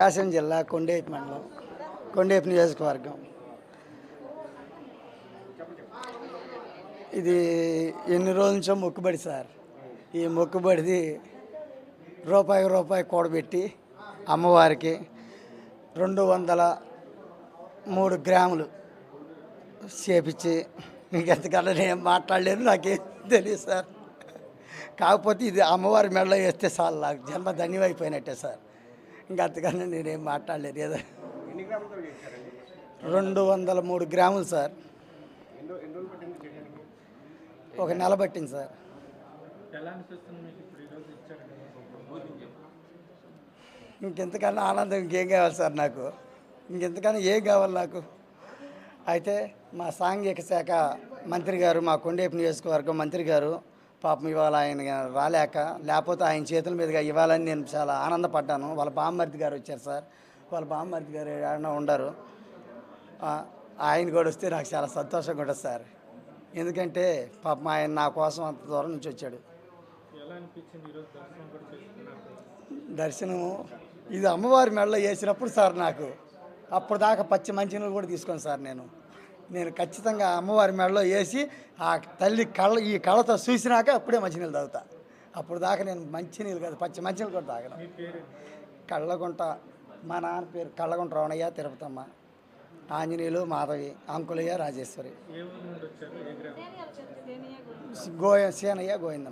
ప్రకాశం జిల్లా కొండేపు మండలం కొండేపు నియోజకవర్గం. ఇది ఎన్ని రోజుల నుంచో మొక్కుబడి సార్. ఈ మొక్కుబడిది రూపాయి రూపాయి కూడబెట్టి అమ్మవారికి రెండు వందల మూడు గ్రాములు చేపించి ఇంకెంతకన్నా నేను మాట్లాడలేదు నాకేం తెలియదు సార్. కాకపోతే ఇది అమ్మవారి మెడలో వేస్తే సార్ నాకు జన్మ ధన్యమైపోయినట్టే సార్. ఇంకా అంతకన్నా నేనేం మాట్లాడలేదు. ఏదో రెండు వందల మూడు గ్రాములు సార్. ఒక నెల పట్టింది సార్. ఇంకెంతకన్నా ఆనందం ఇంకేం కావాలి సార్ నాకు? ఇంకెంతకన్నా ఏం కావాలి నాకు? అయితే మా సాంఘిక శాఖ మంత్రి గారు మా కొండేపు నియోజకవర్గం మంత్రి గారు పాపం ఇవాళ ఆయన రాలేక లేకపోతే ఆయన చేతుల మీదుగా ఇవ్వాలని నేను చాలా ఆనందపడ్డాను. వాళ్ళ బామ్మర్ది గారు వచ్చారు సార్. వాళ్ళ బామ్మర్ది గారు ఏడన్నా ఉండరు. ఆయన కూడా వస్తే నాకు చాలా సంతోషంగా ఉంటుంది సార్. ఎందుకంటే పాపం ఆయన నా కోసం అంత దూరం నుంచి వచ్చాడు. దర్శనం దర్శనము ఇది అమ్మవారి మెడలో వేసినప్పుడు సార్ నాకు. అప్పుడు దాకా పచ్చి మంచి కూడా తీసుకోను సార్ నేను. నేను ఖచ్చితంగా అమ్మవారి మెడలో వేసి ఆ తల్లి కళ్ళ ఈ కళ్ళతో చూసినాక అప్పుడే మంచినీళ్ళు తాగుతా. అప్పుడు దాకా నేను మంచినీళ్ళు కాదు పచ్చి మంచినీళ్ళు కూడా తాగను. కళ్ళగుంట మా నాన్న పేరు కళ్ళగుంట రమణయ్య తిరుపతమ్మ. ఆంజనేయులు మాధవి అంకులయ్య రాజేశ్వరి. గోయ సేనయ్య గోవిందమ్మ.